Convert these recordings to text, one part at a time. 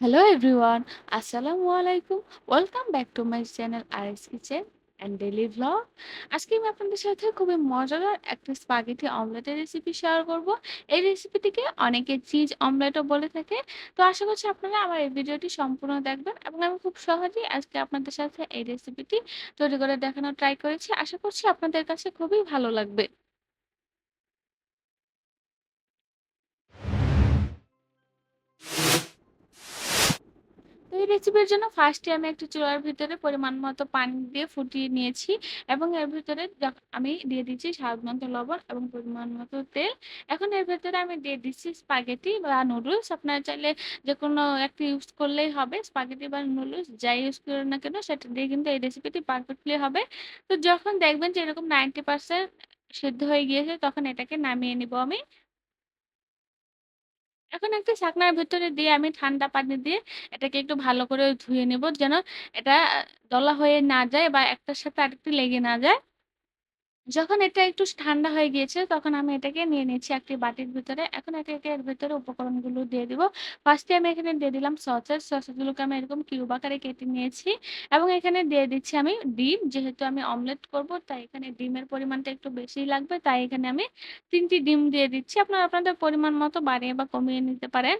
Hello everyone আসসালামু আলাইকুম welcome back to my channel R S kitchen and daily vlog আজকে আমি আপনাদের সাথে খুবই মজাদার একটা স্পাগেটি অমলেটের রেসিপি শেয়ার করব। এই রেসিপিটিকে অনেকে চিজ অমলেটও বলে থাকে। তো আশা করছি আপনারা আমার এই ভিডিওটি সম্পূর্ণ দেখবেন এবং আমি খুব সহজেই আজকে আপনাদের সাথে এই রেসিপিটি তৈরি করে দেখানোর ট্রাই করেছি। আশা করছি আপনাদের কাছে খুবই ভালো লাগবে। রেসিপির জন্য ফার্স্টে আমি একটু চুলার ভিতরে পরিমাণ মতো পানি দিয়ে ফুটিয়ে নিয়েছি এবং এর ভিতরে আমি দিয়ে দিচ্ছি স্বাদ মতো লবণ এবং পরিমাণ মতো তেল। এখন এর ভেতরে আমি দিয়ে দিচ্ছি স্পাগেটি বা নুডলস আপনারা চাইলে যে কোনো একটা ইউজ করলেই হবে স্পাগেটি বা নুডলস যাই ইউজ করেন না কেন, সেটা দিয়ে কিন্তু এই রেসিপিটি পারফেক্টলি হবে। তো যখন দেখবেন যে এরকম নাইনটি পার্সেন্ট সিদ্ধ হয়ে গিয়েছে, তখন এটাকে নামিয়ে নিব আমি। এখন একটা ছাকনার ভেতরে দিয়ে আমি ঠান্ডা পানি দিয়ে এটাকে একটু ভালো করে ধুয়ে নেব যেন এটা দলা হয়ে না যায় বা একটার সাথে আরেকটি লেগে না যায়। যখন এটা একটু ঠান্ডা হয়ে গিয়েছে তখন আমি এটাকে নিয়ে নিচ্ছি একটি বাটির ভিতরে। এখন একে, একে এর ভেতরে উপকরণগুলো দিয়ে দিব। ফার্স্টে আমি এখানে দিয়ে দিলাম সসেস। সসেসগুলোকে আমি এরকম কিউব আকারে কেটে নিয়েছি এবং এখানে দিয়ে দিচ্ছি আমি ডিম। যেহেতু আমি অমলেট করব তাই এখানে ডিমের পরিমাণটা একটু বেশিই লাগবে। তাই এখানে আমি তিনটি ডিম দিয়ে দিচ্ছি। আপনারা আপনাদের পরিমাণ মতো বাড়িয়ে বা কমিয়ে নিতে পারেন।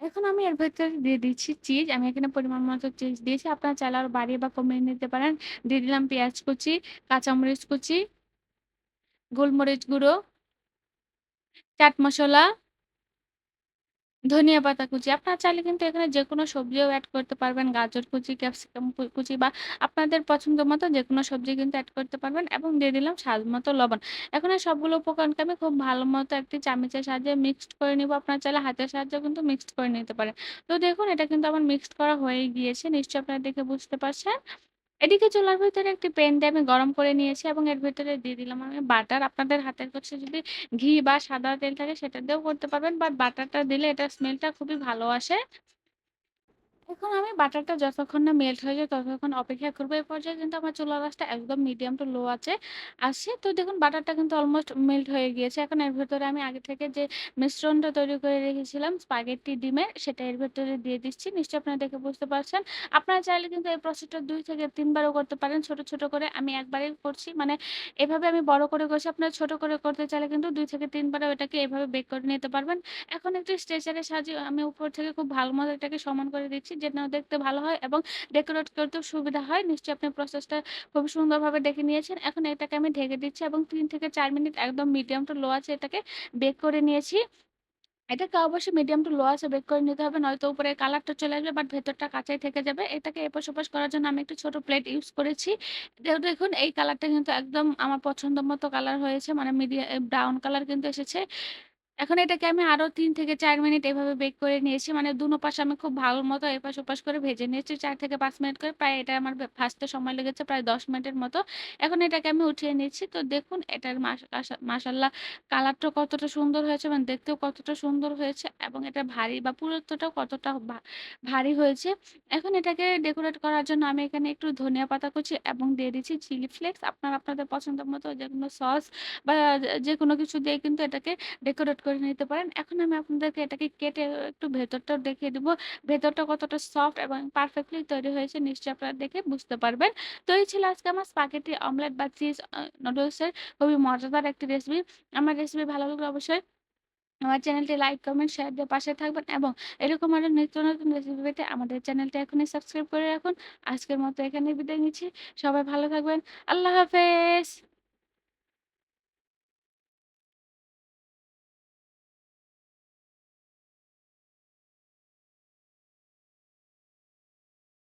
এখন আমি এর ভেতরে দিয়ে দিচ্ছি চিজ। আমি এখানে পরিমাণ মতো চিজ দিয়েছি। আপনারা চাইলে আরও বাড়িয়ে বা কমিয়ে নিতে পারেন। দিয়ে দিলাম পেঁয়াজ কুচি, কাঁচামরিচ কুচি, গোলমরিচ গুঁড়ো, চাট মসলা, ধনিয়া পাতা কুচি। আপনারা চাইলে কিন্তু এখানে যে কোনো সবজিও অ্যাড করতে পারবেন। গাজর কুচি, ক্যাপসিকাম কুচি বা আপনাদের পছন্দ মতো যে কোনো সবজি কিন্তু অ্যাড করতে পারবেন এবং দিয়ে দিলাম স্বাদ মতো লবণ। এখন সবগুলো উপকরণকে আমি খুব ভালো মতো একটি চামচের সাহায্যে মিক্সড করে নিব। আপনারা চাইলে হাতের সাহায্যেও কিন্তু মিক্সড করে নিতে পারেন। তো দেখুন এটা কিন্তু আমার মিক্সড করা হয়ে গিয়েছে। নিশ্চয়ই আপনারা দেখে বুঝতে পারছেন। এদিকে চুলার ভিতরে একটি প্যান দিয়ে আমি গরম করে নিয়েছি এবং এর ভিতরে দিয়ে দিলাম আমি বাটার। আপনাদের হাতের কাছে যদি ঘি বা সাদা তেল থাকে সেটা দিয়েও করতে পারবেন। বাট বাটারটা দিলে এটা স্মেলটা খুবই ভালো আসে। এখন আমি বাটারটা যতক্ষণ না মেল্ট হয়ে যায় ততক্ষণ অপেক্ষা করব। এই পর্যায়ে কিন্তু আমার চুলার আঁচটা একদম মিডিয়াম টু লো আছে আছে। তো দেখুন বাটারটা কিন্তু অলমোস্ট মেল্ট হয়ে গিয়েছে। এখন এর ভেতরে আমি আগে থেকে যে মিশ্রণটা তৈরি করে রেখেছিলাম স্পাগেটি ডিমের সেটা এর ভেতরে দিয়ে দিচ্ছি। নিশ্চয়ই আপনারা দেখে বুঝতে পারছেন। আপনারা চাইলে কিন্তু এই প্রসেসটা দুই থেকে তিনবারও করতে পারেন ছোট, ছোট করে। আমি একবারেই করছি। মানে এভাবে আমি বড় করে করছি। আপনারা ছোট করে করতে চাইলে কিন্তু দুই থেকে ৩ বারেও এটাকে এভাবে বেক করে নিতে পারবেন। এখন একটি স্ট্রেচারের সাহায্যে আমি উপর থেকে খুব ভালো মতো এটাকে সমান করে দিচ্ছি যেন দেখতে ভালো হয় এবং ডেকোরেট করতেও সুবিধা হয়। নিশ্চয়ই আপনি প্রসেসটা খুব সুন্দরভাবে দেখে নিয়েছেন। এখন এটাকে আমি ঢেকে দিচ্ছি এবং তিন থেকে চার মিনিট একদম মিডিয়াম টু লো আছে এটাকে বেক করে নিয়েছি। এটাকে অবশ্যই মিডিয়াম টু লো আছে বেক করে নিতে হবে। নয়তো উপরে কালারটা চলে আসবে বাট ভেতরটা কাঁচাই থেকে যাবে। এটাকে এপাশ-ওপাশ করার জন্য আমি একটু ছোট প্লেট ইউজ করেছি। দেখুন, এই কালারটা কিন্তু একদম আমার পছন্দ মতো কালার হয়েছে। মানে মিডিয়া ব্রাউন কালার কিন্তু এসেছে। এখন এটাকে আমি আরও ৩ থেকে ৪ মিনিট এভাবে বেক করে নিয়েছি। মানে দোনো পাশ আমি খুব ভালো মতো এপাশ-ওপাশ করে ভেজে নিয়েছি ৪ থেকে ৫ মিনিট করে। প্রায় এটা আমার ভাজতে সময় লেগেছে, প্রায় ১০ মিনিটের মতো। এখন এটাকে আমি উঠিয়ে নিচ্ছি। তো দেখুন, এটার মাস আশা মাশাআল্লাহ কালারটা কতটা সুন্দর হয়েছে মানে দেখতেও কতটা সুন্দর হয়েছে এবং এটা ভারী বা পুরুত্বটাও কতটা ভা ভারী হয়েছে। এখন এটাকে ডেকোরেট করার জন্য আমি এখানে একটু ধনিয়া পাতা কুচি এবং দিয়ে দিচ্ছি চিলি ফ্লেক্স। আপনারা আপনাদের পছন্দ মতো যেকোনো সস বা যে যেকোনো কিছু দিয়ে কিন্তু এটাকে ডেকোরেট করে নিতে পারেন। এখন আমি আপনাদেরকে এটাকে কেটে একটু ভেতরটাও দেখিয়ে দিব। ভেতরটা কতটা সফট এবং পারফেক্টলি তৈরি হয়েছে নিশ্চয়ই আপনারা দেখে বুঝতে পারবেন। তো এই ছিল আজকে আমার স্পাগেটি অমলেট বা চিজ নুডলসের খুবই মজাদার একটি রেসিপি। আমার রেসিপি ভালো লাগলে অবশ্যই আমার চ্যানেলটি লাইক, কমেন্ট, শেয়ার দিয়ে পাশে থাকবেন এবং এরকম আরও নিত্য নতুন রেসিপি পেতে আমাদের চ্যানেলটি এখনই সাবস্ক্রাইব করে রাখুন। আজকের মতো এখানে বিদায় নিচ্ছি। সবাই ভালো থাকবেন। আল্লাহ হাফেজ।